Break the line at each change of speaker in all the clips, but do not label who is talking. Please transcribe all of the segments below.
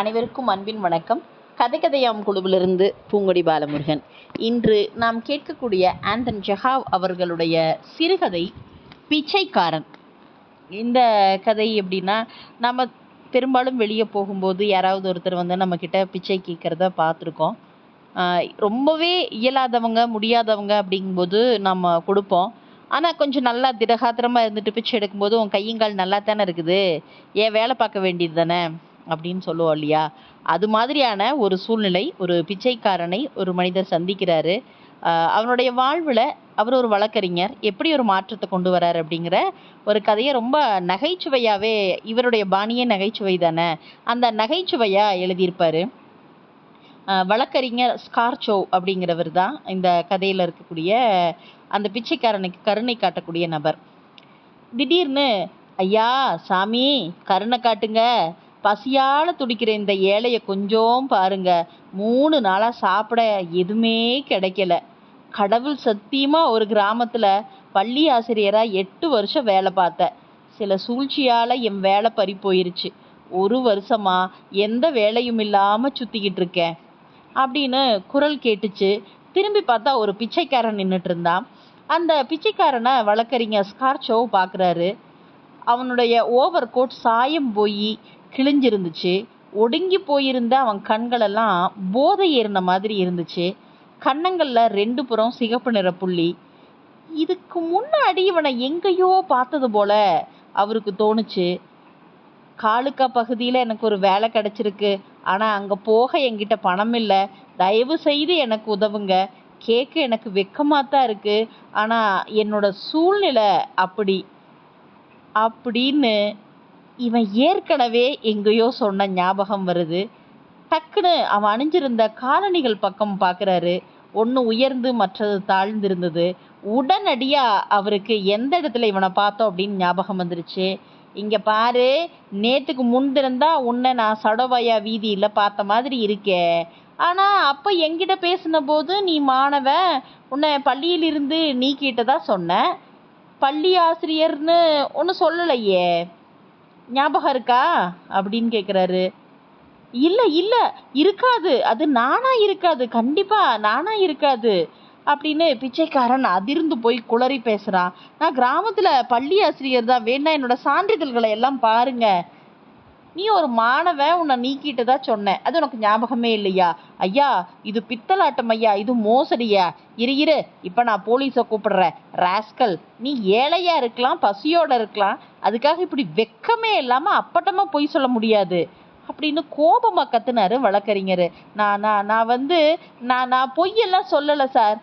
அனைவருக்கும் அன்பின் வணக்கம். கதை கதையாம் குழுவிலிருந்து பூங்கொடி பாலமுருகன். இன்று நாம் கேட்கக்கூடிய ஆந்தன் ஜஹாவ் அவர்களுடைய சிறுகதை பிச்சைக்காரன். இந்த கதை எப்படின்னா நம்ம பெரும்பாலும் வெளியே போகும்போது யாராவது ஒருத்தர் வந்து நம்மக்கிட்ட பிச்சை கேட்குறத பார்த்துருக்கோம். ரொம்பவே இயலாதவங்க முடியாதவங்க அப்படிங்கும்போது நம்ம கொடுப்போம். ஆனால் கொஞ்சம் நல்லா திடகாத்திரமாக இருந்துட்டு பிச்சை எடுக்கும்போது உன் கையங்கால் நல்லா தானே இருக்குது? ஏன் வேலை பார்க்க வேண்டியது தானே? அப்படின்னு சொல்லுவோம் இல்லையா? அது மாதிரியான ஒரு சூழ்நிலை ஒரு பிச்சைக்காரனை ஒரு மனிதர் சந்திக்கிறாரு. அவனுடைய வாழ்வில் அவர் ஒரு வழக்கறிஞர். எப்படி ஒரு மாற்றத்தை கொண்டு வரார் அப்படிங்கிற ஒரு கதையை ரொம்ப நகைச்சுவையாகவே இவருடைய பாணியே நகைச்சுவை தானே? அந்த நகைச்சுவையாக எழுதியிருப்பார். வழக்கறிஞர் ஸ்கார்ச்சோ அப்படிங்கிறவர் தான் இந்த கதையில் இருக்கக்கூடிய அந்த பிச்சைக்காரனுக்கு கருணை காட்டக்கூடிய நபர். திடீர்னு ஐயா சாமி கருணை காட்டுங்க. பசியால துடிக்கிற இந்த ஏழைய கொஞ்சம் பாருங்க. மூணு நாளாக சாப்பிட எதுவுமே கிடைக்கல. கடவுள் சத்தியமாக ஒரு கிராமத்தில் பள்ளி ஆசிரியராக எட்டு வருஷம் வேலை பார்த்தேன் சில சூழ்ச்சியால் என் வேலை பறி போயிருச்சு. ஒரு வருஷமா எந்த வேலையும் இல்லாமல் சுற்றிக்கிட்டு இருக்கேன். அப்படின்னு குரல் கேட்டுச்சு. திரும்பி பார்த்தா ஒரு பிச்சைக்காரன் நின்றுட்டு இருந்தான். அந்த பிச்சைக்காரனை வழக்கறிஞர் ஸ்கார்ச்சோ பார்க்குறாரு அவனுடைய ஓவர் கோட் சாயம் போய் கிழிஞ்சிருந்துச்சு ஒடுங்கி போயிருந்த அவன் கண்களெல்லாம் போதை ஏறின மாதிரி இருந்துச்சு. கன்னங்களில் ரெண்டு புறம் சிகப்பு நிற புள்ளி. இதுக்கு முன்னாடி இவனை எங்கேயோ பார்த்தது போல அவருக்கு தோணுச்சு. காலுக்கா பகுதியில் எனக்கு ஒரு வேலை கிடச்சிருக்கு. ஆனால் அங்கே போக என்கிட்ட பணம் இல்லை. தயவு செய்து எனக்கு உதவுங்க. கேட்க எனக்கு வெக்கமாக தான் இருக்குது ஆனால் என்னோட சூழ்நிலை அப்படி. அப்படின்னு இவன் ஏற்கனவே எங்கேயோ சொன்ன ஞாபகம் வருது. டக்குன்னு அவன் அணிஞ்சிருந்த காலணிகள் பக்கம் பார்க்குறாரு. ஒன்று உயர்ந்து மற்றது தாழ்ந்திருந்தது. உடனடியாக அவருக்கு எந்த இடத்துல இவனை பார்த்தோம் அப்படின்னு ஞாபகம் வந்துருச்சு. இங்கே பாரு நேற்றுக்கு முன்திருந்தா உன்னை நான் சடோபாயா வீதியில் பார்த்த மாதிரி இருக்கே. ஆனால் அப்போ எங்கிட்ட பேசின போது நீ மாணவன் உன்னை பள்ளியிலிருந்து நீக்கிட்டதா சொன்ன. பள்ளி ஆசிரியர்னு ஒன்றும் சொல்லலையே. ஞாபகம் இருக்கா? அப்படின்னு கேட்குறாரு இல்லை இல்லை இருக்காது. அது நானாக இருக்காது. கண்டிப்பாக நானாக இருக்காது. அப்படின்னு பிச்சைக்காரன் அதிர்ந்து போய் குளறி பேசுகிறான் நான் கிராமத்தில் பள்ளி ஆசிரியர் தான். வேணா என்னோட சான்றிதழ்களை எல்லாம் பாருங்க. நீ ஒரு மாணவன் உன்னை நீக்கிட்டு தான் சொன்னேன். அது உனக்கு ஞாபகமே இல்லையா? ஐயா இது பித்தலாட்டம் ஐயா இது மோசடியா இரு இரு இப்போ நான் போலீஸை கூப்பிடுறேன். ராஸ்கல் நீ ஏழையா இருக்கலாம் பசியோட இருக்கலாம். அதுக்காக இப்படி வெக்கமே இல்லாமல் அப்பட்டமாக பொய் சொல்ல முடியாது. அப்படின்னு கோபமாக கத்துனாரு வழக்கறிஞர். நான் நான் நான் வந்து நான் நான் பொய்யெல்லாம் சொல்லலை சார்.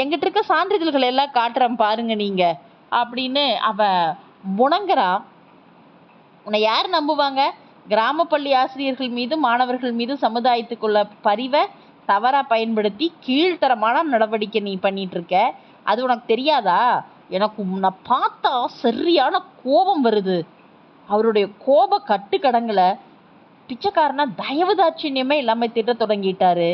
எங்கிட்ட இருக்க சான்றிதழ்கள் எல்லாம் காட்டுறேன் பாருங்க நீங்கள் அப்படின்னு அவன் முணங்குறான் உன்னை யார் நம்புவாங்க? கிராம பள்ளி ஆசிரியர்கள் மீது மாணவர்கள் மீது சமுதாயத்துக்குள்ள பரிவை தவறாக பயன்படுத்தி கீழ்த்தரமான நடவடிக்கை நீ பண்ணிட்டு இருக்க அது உனக்கு தெரியாதா? எனக்கு உன்னை பார்த்தா சரியான கோபம் வருது. அவருடைய கோப கட்டுக்கடங்களை பிச்சைக்காரனா தயவு தாட்சியமே இல்லாம திட்ட தொடங்கிட்டாரு.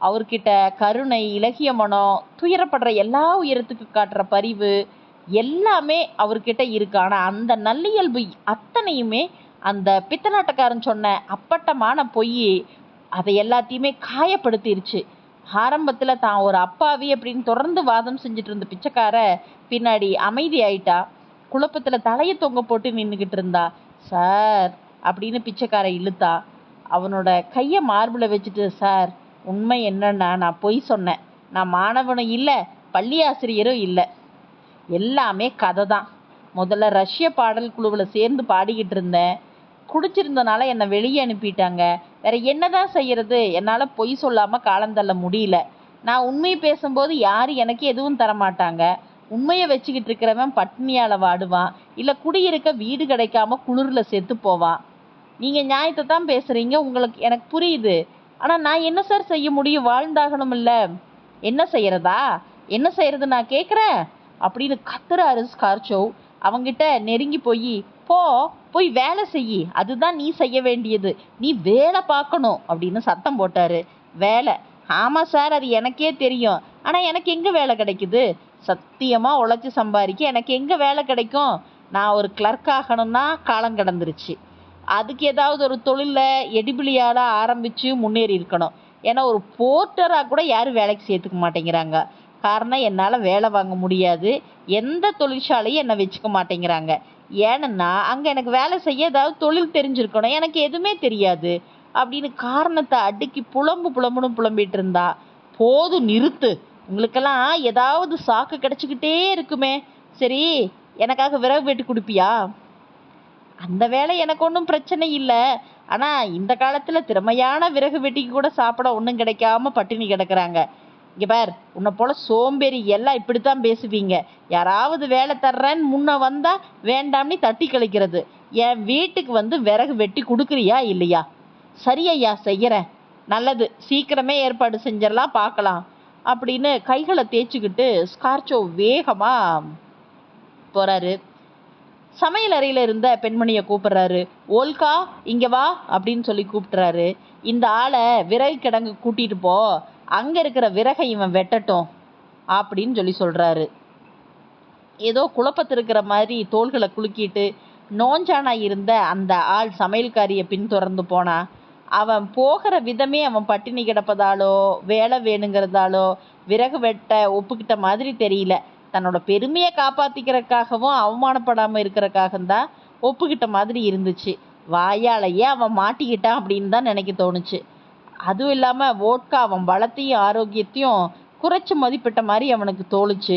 அவர்கிட்ட கருணை இலகிய மனம் துயரப்படுற எல்லா உயரத்துக்கு காட்டுற பரிவு எல்லாமே அவர்கிட்ட இருக்கு. ஆனால் அந்த நல்லியல்பு அத்தனையுமே அந்த பித்தலாட்டக்காரன் சொன்ன அப்பட்டமான பொய் அதை எல்லாத்தையுமே காயப்படுத்திருச்சு. ஆரம்பத்தில் தான் ஒரு அப்பாவி அப்படின்னு தொடர்ந்து வாதம் செஞ்சுட்டு இருந்த பிச்சைக்கார பின்னாடி அமைதி ஆயிட்டா. குழப்பத்தில் தலையை தொங்க போட்டு நின்றுக்கிட்டு இருந்தா. சார் அப்படின்னு பிச்சைக்கார இழுத்தா. அவனோட கையை மார்பில் வச்சுட்டு சார் உண்மை என்னன்னா நான் பொய் சொன்னேன். நான் மாணவனும் இல்லை பள்ளி ஆசிரியரும் இல்லை. எல்லாமே கதை தான். முதல்ல ரஷ்ய பாடல் குழுவில் சேர்ந்து பாடிக்கிட்டு இருந்தேன். குடிச்சிருந்தனால என்னை வெளியே அனுப்பிட்டாங்க. வேற என்னதான் செய்யறது? என்னால் பொய் சொல்லாமல் காலந்தள்ள முடியல. நான் உண்மை பேசும்போது யாரும் எனக்கு எதுவும் தர மாட்டாங்க உண்மையை வச்சுக்கிட்டு இருக்கிறவன் பட்னியால வாடுவான். இல்லை குடியிருக்க வீடு கிடைக்காம குளிரில் செத்து போவான். நீங்கள் நியாயத்தை தான் பேசுறீங்க. உங்களுக்கு எனக்கு புரியுது. ஆனால் நான் என்ன சார் செய்ய முடியும்? வாழ்ந்தாகணும் இல்லை. என்ன செய்யறதா? என்ன செய்யறது நான் கேட்குறேன் அப்படின்னு கத்துறாரு ஸ்கார்ச்சோ. அவங்கிட்ட நெருங்கி போய் போ போய் வேலை செய் அதுதான் நீ செய்ய வேண்டியது. நீ வேலை பார்க்கணும் அப்படின்னு சத்தம் போட்டாரு. வேலை. ஆமாம் சார் அது எனக்கே தெரியும். ஆனால் எனக்கு எங்கே வேலை கிடைக்குது? சத்தியமாக உழைச்சி சம்பாதிக்க எனக்கு எங்கே வேலை கிடைக்கும்? நான் ஒரு கிளர்க் ஆகணும்னா காலம் கடந்துருச்சு. அதுக்கு ஏதாவது ஒரு தொழிலில் எடிபிளியால் ஆரம்பித்து முன்னேறி இருக்கணும். ஏன்னா ஒரு போர்ட்டராக கூட யாரும் வேலைக்கு சேர்த்துக்க மாட்டேங்கிறாங்க. காரணம் என்னால் வேலை வாங்க முடியாது. எந்த தொழிற்சாலையும் என்னை வச்சுக்க மாட்டேங்கிறாங்க. ஏன்னா அங்கே எனக்கு வேலை செய்ய ஏதாவது தொழில் தெரிஞ்சிருக்கணும். எனக்கு எதுவுமே தெரியாது. அப்படின்னு காரணத்தை அடுக்கி புலம்பு புலம்புன்னு புலம்பிட்டு இருந்தா போதும் நிறுத்து. உங்களுக்கெல்லாம் ஏதாவது சாக்கு கிடச்சிக்கிட்டே இருக்குமே. சரி எனக்காக விறகு வெட்டி கொடுப்பியா? அந்த வேலை எனக்கு ஒன்றும் பிரச்சனை இல்லை. ஆனால் இந்த காலத்தில் திறமையான விறகு வெட்டிக்கு கூட சாப்பிட ஒன்றும் கிடைக்காம பட்டினி கிடக்குறாங்க. இங்கே பார் உன்னை போல சோம்பேறி எல்லாம் இப்படித்தான் பேசுவீங்க. யாராவது வேலை தர்றேன்னு முன்ன வந்தா வேண்டாம்னு தட்டி கழிக்கிறது. என் வீட்டுக்கு வந்து விறகு வெட்டி கொடுக்குறியா இல்லையா? சரியையா செய்கிறேன் நல்லது சீக்கிரமே ஏற்பாடு செஞ்சிடலாம் பார்க்கலாம். அப்படின்னு கைகளை தேய்ச்சிக்கிட்டு ஸ்கார்ச்சோ வேகமாக போகிறாரு சமையல் அறையில் இருந்த பெண்மணியை கூப்பிட்றாரு. ஓல்கா இங்கே வா அப்படின்னு சொல்லி கூப்பிட்றாரு. இந்த ஆளை விறகு கிடங்கு கூட்டிகிட்டு போ. அங்க இருக்கிற விறகை இவன் வெட்டட்டும் அப்படின்னு சொல்லி சொல்றாரு. ஏதோ குழப்பத்தில் இருக்கிற மாதிரி தோள்களை குலுக்கிட்டு நோஞ்சானா இருந்த அந்த ஆள் சமையல்காரியை பின்தொடர்ந்து போனா அவன் போகிற விதமே அவன் பட்டினி கிடப்பதாலோ வேலை வேணுங்கிறதாலோ விறகு வெட்ட ஒப்புக்கிட்ட மாதிரி தெரியல. தன்னோட பெருமையை காப்பாத்திக்கிறதுக்காகவும் அவமானப்படாம இருக்கிறக்காக தான் ஒப்புக்கிட்ட மாதிரி இருந்துச்சு. வாயாலேயே அவன் மாட்டிக்கிட்டான் அப்படின்னு தான் நினைக்க தோணுச்சு. அதுவும் இல்லாமல் வோட்கா அவன் பலத்தையும் ஆரோக்கியத்தையும் குறைச்சி மதிப்பிட்ட மாதிரி அவனுக்கு தோணுச்சு.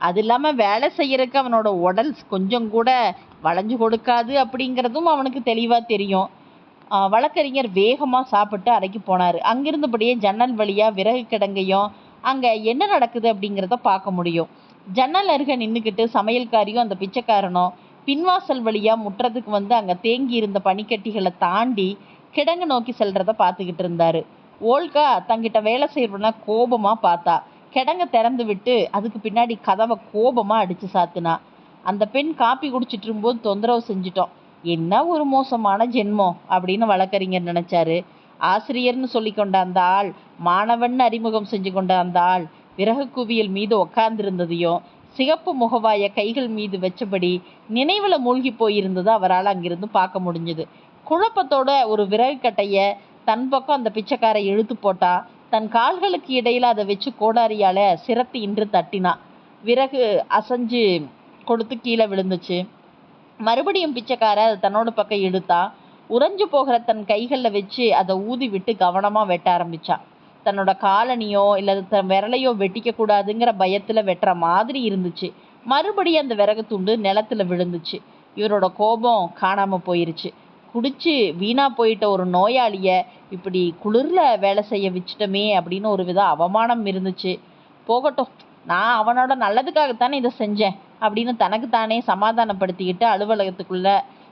அது இல்லாமல் வேலை செய்கிறக்கு அவனோட உடல் கொஞ்சம் கூட வளைஞ்சு கொடுக்காது அப்படிங்கிறதும் அவனுக்கு தெளிவாக தெரியும். வழக்கறிஞர் வேகமாக சாப்பிட்டு அறைக்கு போனார். அங்கிருந்தபடியே ஜன்னல் வழியாக விறகு கிடங்கையும் அங்கே என்ன நடக்குது அப்படிங்கிறத பார்க்க முடியும். ஜன்னல் அருகே நின்றுக்கிட்டு சமையல்காரியும் அந்த பிச்சைக்காரனும் பின்வாசல் வழியாக முற்றத்துக்கு வந்து அங்கே தேங்கி இருந்த பனிக்கட்டிகளை தாண்டி கிடங்கு நோக்கி செல்றத பார்த்துக்கிட்டு இருந்தாரு. ஓல்கா தங்கிட்ட வேலை செய்யறவன கோபமா பார்த்தா. கிடங்க திறந்து விட்டு அதுக்கு பின்னாடி கதவை கோபமா அடிச்சு சாத்துனா. அந்த பெண் காப்பி குடிச்சிட்டு இருக்கும்போது தொந்தரவு செஞ்சிட்டோம். என்ன ஒரு மோசமான ஜென்மம் அப்படின்னு வழக்கறிஞர் நினைச்சாரு. ஆசிரியர்னு சொல்லி கொண்ட அந்த ஆள் மாணவன் அறிமுகம் செஞ்சு கொண்ட அந்த ஆள் விறகு குவியல் மீது உட்கார்ந்திருந்ததையும் சிகப்பு முகவாய கைகள் மீது வச்சபடி நினைவுல மூழ்கி போயிருந்ததை அவரால் அங்கிருந்து பார்க்க முடிஞ்சது. குழப்பத்தோட ஒரு விறகு கட்டைய தன் பக்கம் அந்த பிச்சைக்காரை இழுத்து போட்டா தன் கால்களுக்கு இடையில அதை வச்சு கோடாரியால சிரத்தி இன்று தட்டினா. விறகு அசைஞ்சு கொடுத்து கீழே விழுந்துச்சு. மறுபடியும் பிச்சைக்கார அதை தன்னோட பக்கம் இழுத்தா உறைஞ்சு போகிற தன் கைகளில் வச்சு அதை ஊதி விட்டு கவனமாக வெட்ட ஆரம்பிச்சான் தன்னோட காலனியோ இல்லை தன் விரலையோ வெட்டிக்க கூடாதுங்கிற வெட்டுற மாதிரி இருந்துச்சு. மறுபடியும் அந்த விறகு துண்டு நிலத்துல விழுந்துச்சு. இவரோட கோபம் காணாமல் போயிருச்சு. குடிச்சு வீணா போயிட்ட ஒரு நோயாளிய இப்படி குளிர்ல வேலை செய்ய வச்சுட்டோமே அப்படின்னு ஒரு வித அவமானம் இருந்துச்சு. போகட்டும் நான் அவனோட நல்லதுக்காகத்தானே இதை செஞ்சேன் அப்படின்னு தனக்கு தானே சமாதானப்படுத்திக்கிட்டு அலுவலகத்துக்குள்ள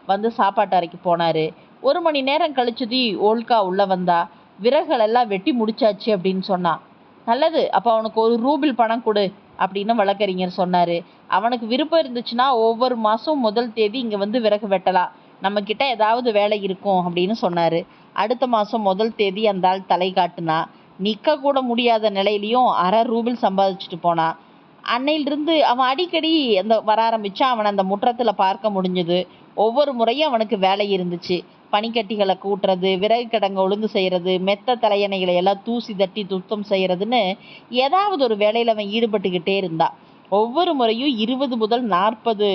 வந்து சாப்பாட்டு அறைக்கு போனாரு. ஒரு மணி நேரம் கழிச்சுதி ஓல்கா உள்ள வந்தா விறகுகள் எல்லாம் வெட்டி முடிச்சாச்சு அப்படின்னு சொன்னான் நல்லது அப்போ அவனுக்கு ஒரு ரூபில் பணம் கொடு அப்படின்னு வழக்கறிஞர் சொன்னாரு. அவனுக்கு விருப்பம் இருந்துச்சுன்னா ஒவ்வொரு மாசம் முதல் தேதி இங்க வந்து விறகு வெட்டலாம். நம்ம கிட்ட ஏதாவது வேலை இருக்கும் அப்படின்னு சொன்னாரு. அடுத்த மாசம் முதல் தேதி அந்த ஆள் தலை காட்டுனா நிக்க கூட முடியாத நிலையிலையும் அரை ரூபில் சம்பாதிச்சுட்டு போனான் அன்னையிலிருந்து அவன் அடிக்கடி அந்த வர ஆரம்பித்தான் அவனை அந்த முற்றத்தில் பார்க்க முடிஞ்சது. ஒவ்வொரு முறையும் அவனுக்கு வேலை இருந்துச்சு. பனிக்கட்டிகளை கூட்டுறது விறகு கிடங்க ஒழுங்கு செய்கிறது மெத்த தலையணைகளை எல்லாம் தூசி தட்டி சுத்தம் செய்கிறதுன்னு ஏதாவது ஒரு வேலையில் அவன் ஈடுபட்டுக்கிட்டே இருந்தான் ஒவ்வொரு முறையும் இருபது முதல் நாற்பது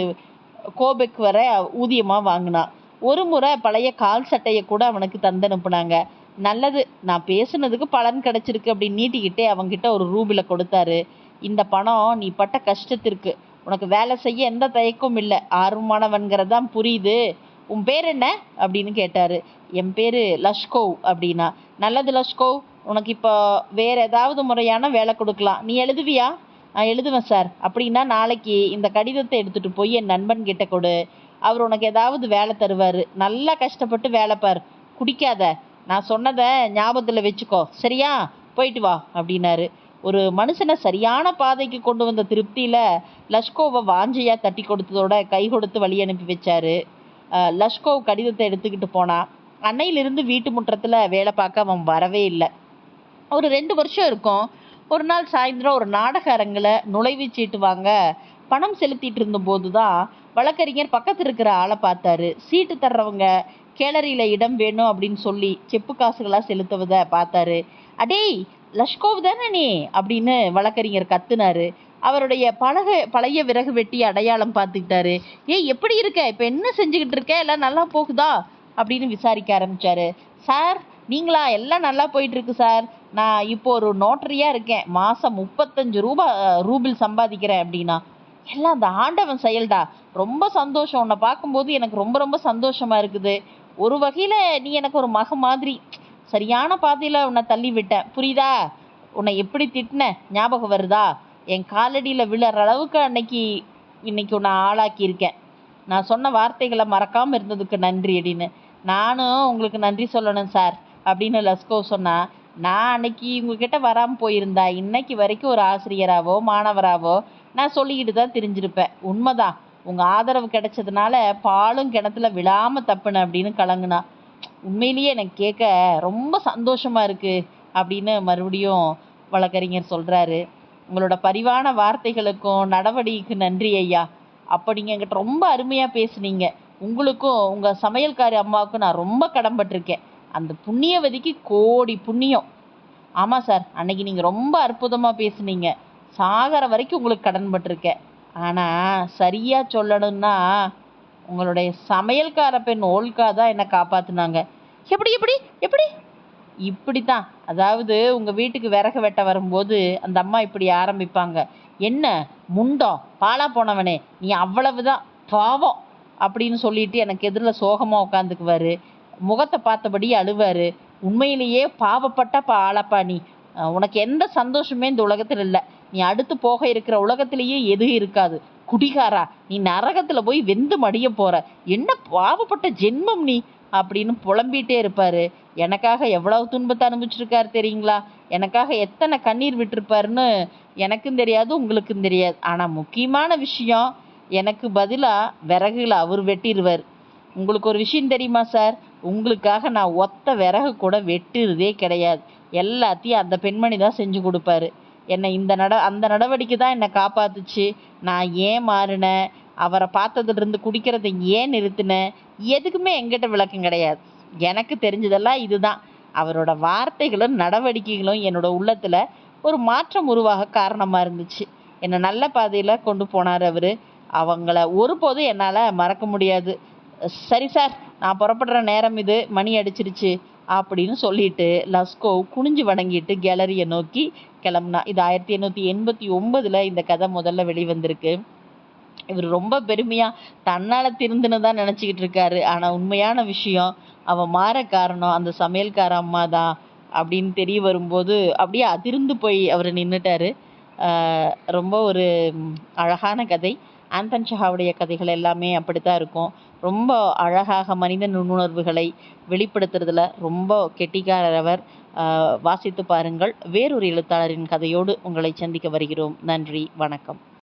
கோபெக் வரை ஊதியமாக வாங்கினான் ஒரு முறை பழைய கால் சட்டையை கூட அவனுக்கு தந்து அனுப்புனாங்க. நல்லது நான் பேசுனதுக்கு பலன் கிடைச்சிருக்கு அப்படின்னு நீட்டிக்கிட்டே அவன்கிட்ட ஒரு ரூபில கொடுத்தாரு. இந்த பணம் நீ பட்ட கஷ்டத்திற்கு. உனக்கு வேலை செய்ய எந்த தயக்கமும் இல்லை. ஆர்வமானவன்கிறதான் புரியுது. உன் பேர் என்ன? அப்படின்னு கேட்டாரு. என் பேரு லஷ்கோவ் அப்படின்னா. நல்லது லஷ்கோவ் உனக்கு இப்போ வேற ஏதாவது முறையான வேலை கொடுக்கலாம். நீ எழுதுவியா? நான் எழுதுவேன் சார். அப்படின்னா நாளைக்கு இந்த கடிதத்தை எடுத்துட்டு போய் என் நண்பன் கிட்ட கொடு. அவர் உனக்கு ஏதாவது வேலை தருவார். நல்லா கஷ்டப்பட்டு வேலை பார். குடிக்காத. நான் சொன்னதை ஞாபகத்தில் வச்சுக்கோ. சரியா? போயிட்டு வா அப்படின்னாரு. ஒரு மனுஷனை சரியான பாதைக்கு கொண்டு வந்த திருப்தியில் லஷ்கோவை வாஞ்சையாக தட்டி கொடுத்ததோட கை கொடுத்து வழி அனுப்பி வச்சாரு. லஷ்கோவ் கடிதத்தை எடுத்துக்கிட்டு போனான் அன்னையிலிருந்து வீட்டு முற்றத்தில் வேலை பார்க்க அவன் வரவே இல்லை. ஒரு ரெண்டு வருஷம் இருக்கும். ஒரு நாள் சாயந்தரம் ஒரு நாடக அரங்கில் நுழைவு சீட்டு வாங்க பணம் செலுத்திட்டு இருந்தபோது தான் வழக்கறிஞர் பக்கத்தில் இருக்கிற ஆளை பார்த்தாரு. சீட்டு தர்றவங்க கேலரியில் இடம் வேணும் அப்படின்னு சொல்லி செப்பு காசுகளாக செலுத்துவதை பார்த்தாரு. அடேய் லஷ்கோவ் தானே நீ? அப்படின்னு வழக்கறிஞர் கத்துனாரு. அவருடைய பழக பழைய விறகு வெட்டி அடையாளம் பார்த்துக்கிட்டாரு. ஏய் எப்படி இருக்க? இப்போ என்ன செஞ்சுக்கிட்டு இருக்க? எல்லாம் நல்லா போகுதா? அப்படின்னு விசாரிக்க ஆரம்பிச்சாரு. சார் நீங்களா? எல்லாம் நல்லா போயிட்டு இருக்கு சார். நான் இப்போ ஒரு நோட்டரியா இருக்கேன். மாசம் முப்பத்தஞ்சு ரூபா ரூபில் சம்பாதிக்கிறேன் அப்படின்னா எல்லாம் அந்த ஆண்டவன் செயல்டா. ரொம்ப சந்தோஷம். உன்னை பார்க்கும்போது எனக்கு ரொம்ப ரொம்ப சந்தோஷமா இருக்குது. ஒரு வகையில நீ எனக்கு ஒரு மக மாதிரி சரியான பாதையில உன்னை தள்ளி விட்டேன் புரியுதா? உன்னை எப்படி திட்டின? ஞாபகம் வருதா? என் காலடியில் விழற அளவுக்கு அன்னைக்கு இன்னைக்கு உன்னை ஆளாக்கியிருக்கேன். நான் சொன்ன வார்த்தைகளை மறக்காம இருந்ததுக்கு நன்றி அப்படின்னு நானும் உங்களுக்கு நன்றி சொல்லணும் சார் அப்படின்னு லஸ்கோ சொன்னா நான் அன்னைக்கு உங்ககிட்ட வராமல் போயிருந்தா இன்னைக்கு வரைக்கும் ஒரு ஆசிரியராகவோ மாணவராவோ நான் சொல்லிக்கிட்டு தான் தெரிஞ்சிருப்பேன். உண்மைதான். உங்கள் ஆதரவு கிடைச்சதுனால பாலும் கிணத்துல விழாமல் தப்புனேன் அப்படின்னு கலங்குனா உண்மையிலேயே எனக்கு கேட்க ரொம்ப சந்தோஷமாக இருக்குது அப்படின்னு மறுபடியும் வழக்கறிஞர் சொல்கிறாரு உங்களோட பரிவான வார்த்தைகளுக்கும் நடவடிக்கைக்கு நன்றி ஐயா. அப்போ நீங்கள் என்கிட்ட ரொம்ப அருமையாக பேசுனீங்க. உங்களுக்கும் உங்கள் சமையல்காரி அம்மாவுக்கும் நான் ரொம்ப கடன்பட்டிருக்கேன் அந்த புண்ணியவதிக்கு கோடி புண்ணியம். ஆமாம் சார் அன்னைக்கு நீங்கள் ரொம்ப அற்புதமாக பேசுனீங்க. சாகர வரைக்கும் உங்களுக்கு கடன்பட்டிருக்கேன் ஆனால் சரியாக சொல்லணும்னா உங்களுடைய சமையல்கார பெண் ஓல்கா தான் என்னை காப்பாற்றினாங்க எப்படி எப்படி எப்படி? இப்படி தான் அதாவது உங்கள் வீட்டுக்கு விறகு வெட்ட வரும்போது அந்த அம்மா இப்படி ஆரம்பிப்பாங்க. என்ன? முண்டம் பாலா போனவனே. நீ அவ்வளவுதான். பாவம். அப்படின்னு சொல்லிட்டு எனக்கு எதிரில் சோகமாக உட்காந்துக்குவாரு முகத்தை பார்த்தபடி அழுவாரு. உண்மையிலேயே பாவப்பட்ட பா ஆளப்பா நீ. உனக்கு எந்த சந்தோஷமே இந்த உலகத்தில் இல்லை. நீ அடுத்து போக இருக்கிற உலகத்திலேயே எதுவும் இருக்காது. குடிகாரா நீ நரகத்தில் போய் வெந்து மடிய போற. என்ன பாவப்பட்ட ஜென்மம் நீ? அப்படின்னு புலம்பிட்டே இருப்பாரு. எனக்காக எவ்வளவு துன்பத்தை அனுபவிச்சிருக்காரு தெரியுங்களா? எனக்காக எத்தனை கண்ணீர் விட்டிருப்பாருன்னு எனக்கும் தெரியாது உங்களுக்கும் தெரியாது. ஆனால் முக்கியமான விஷயம் எனக்கு பதிலாக விறகுல அவர் வெட்டிடுவார் உங்களுக்கு ஒரு விஷயம் தெரியுமா சார்? உங்களுக்காக நான் ஒத்த விறகு கூட வெட்டுறதே கிடையாது. எல்லாத்தையும் அந்த பெண்மணி தான் செஞ்சு கொடுப்பாரு. என்னை இந்த நட அந்த நடவடிக்கை தான் என்னை காப்பாத்துச்சு. நான் ஏன் மாறினேன் அவரை பார்த்ததுல இருந்து குடிக்கிறதை ஏன் நிறுத்தினேன் எதுக்குமே எங்கிட்ட விளக்கம் கிடையாது. எனக்கு தெரிஞ்சதெல்லாம் இதுதான். அவரோட வார்த்தைகளும் நடவடிக்கைகளும் என்னோட உள்ளத்துல ஒரு மாற்றம் உருவாக காரணமா இருந்துச்சு. என்னை நல்ல பாதையில கொண்டு போனார் அவரு. அவங்கள ஒருபோதும் என்னால மறக்க முடியாது. சரி சார். நான் புறப்படுற நேரம் இது மணி அடிச்சிருச்சு அப்படின்னு சொல்லிட்டு லஸ்கோ குனிஞ்சு வணங்கிட்டு கேலரியை நோக்கி கிளம்புனா. இது ஆயிரத்தி எண்ணூற்றி எண்பத்தி ஒன்பதில் இந்த கதை முதல்ல வெளிவந்திருக்கு. இவர் ரொம்ப பெருமையாக தன்னால் திருந்துன்னு தான் நினச்சிக்கிட்டு இருக்காரு. ஆனால் உண்மையான விஷயம் அவன் மாற காரணம் அந்த சமையல்கார அம்மா தான் அப்படின்னு தெரிய வரும்போது அப்படியே அதிர்ந்து போய் அவர் நின்றுட்டாரு ரொம்ப ஒரு அழகான கதை. ஆண்டன் ஷஹாவுடைய கதைகள் எல்லாமே அப்படித்தான் இருக்கும். ரொம்ப அழகாக மனித நுண்ணுணர்வுகளை வெளிப்படுத்துறதுல ரொம்ப கெட்டிக்காரர் அவர். வாசித்து பாருங்கள். வேறொரு எழுத்தாளரின் கதையோடு உங்களை சந்திக்க வருகிறோம். நன்றி வணக்கம்.